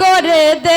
করে দে